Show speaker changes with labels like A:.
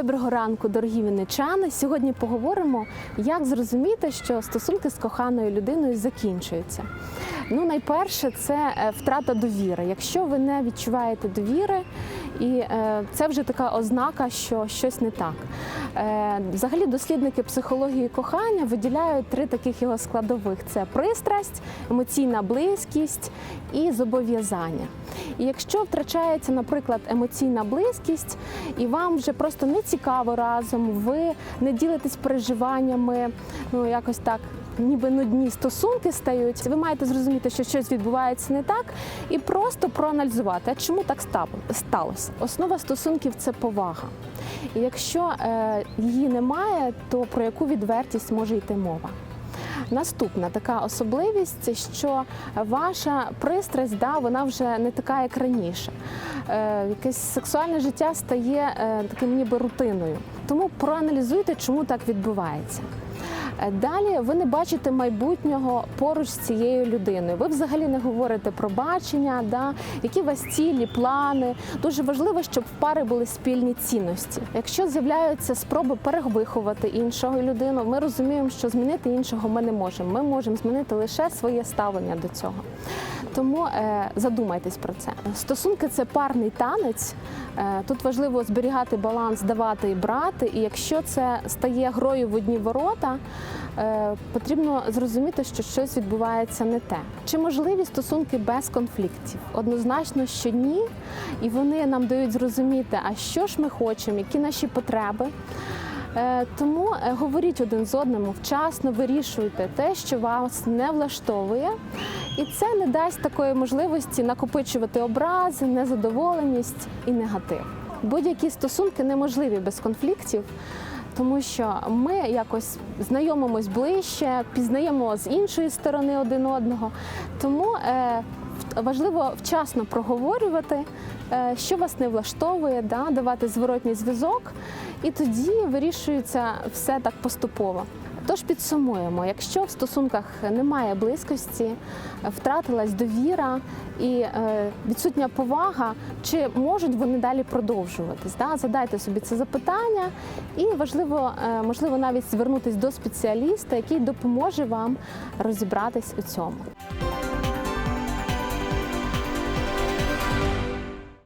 A: Доброго ранку, дорогі вінничани. Сьогодні поговоримо, як зрозуміти, що стосунки з коханою людиною закінчуються. Ну, найперше, це е, втрата довіри. Якщо ви не відчуваєте довіри, і е, це вже така ознака, що щось не так. Е, взагалі, дослідники психології кохання виділяють три таких його складових: це пристрасть, емоційна близькість і зобов'язання. І якщо втрачається, наприклад, емоційна близькість, і вам вже просто не цікаво разом, ви не ділитесь переживаннями, ну якось так. Ніби нудні стосунки стають, ви маєте зрозуміти, що щось відбувається не так, і просто проаналізувати, а чому так сталося. Основа стосунків це повага. І якщо е, її немає, то про яку відвертість може йти мова? Наступна така особливість, що ваша пристрасть, да, вона вже не така, як раніше. Е, якесь сексуальне життя стає е, таким ніби рутиною. Тому проаналізуйте, чому так відбувається. Е, Далі ви не бачите майбутнього поруч з цією людиною. Ви взагалі не говорите про бачення, да, які у вас цілі, плани. Дуже важливо, щоб в пари були спільні цінності. Якщо з'являються спроби перевиховати іншого людину, ми розуміємо, що змінити іншого ми не можемо. Ми можемо змінити лише своє ставлення до цього. Тому е, задумайтесь про це. Стосунки це парний танець. Е, тут важливо зберігати баланс, давати і брати. І якщо це стає грою в одні ворота, е, потрібно зрозуміти, що щось відбувається не те. Чи можливі стосунки без конфліктів? Однозначно, що ні. І вони нам дають зрозуміти, а що ж ми хочемо, які наші потреби. Е, Тому е, говоріть один з одним вчасно, вирішуйте те, що вас не влаштовує, і це не дасть такої можливості накопичувати образи, незадоволеність і негатив. Будь-які стосунки неможливі без конфліктів, тому що ми якось знайомимось ближче, пізнаємо з іншої сторони один одного. Тому е, важливо вчасно проговорювати, е, що вас не влаштовує, да, давати зворотній зв'язок, і тоді вирішується все так поступово. Тож підсумуємо, якщо в стосунках немає близькості, втратилась довіра і е, відсутня повага, чи можуть вони далі продовжуватись? Да? Задайте собі це запитання, і важливо, е, можливо, навіть звернутися до спеціаліста, який допоможе вам розібратись у цьому.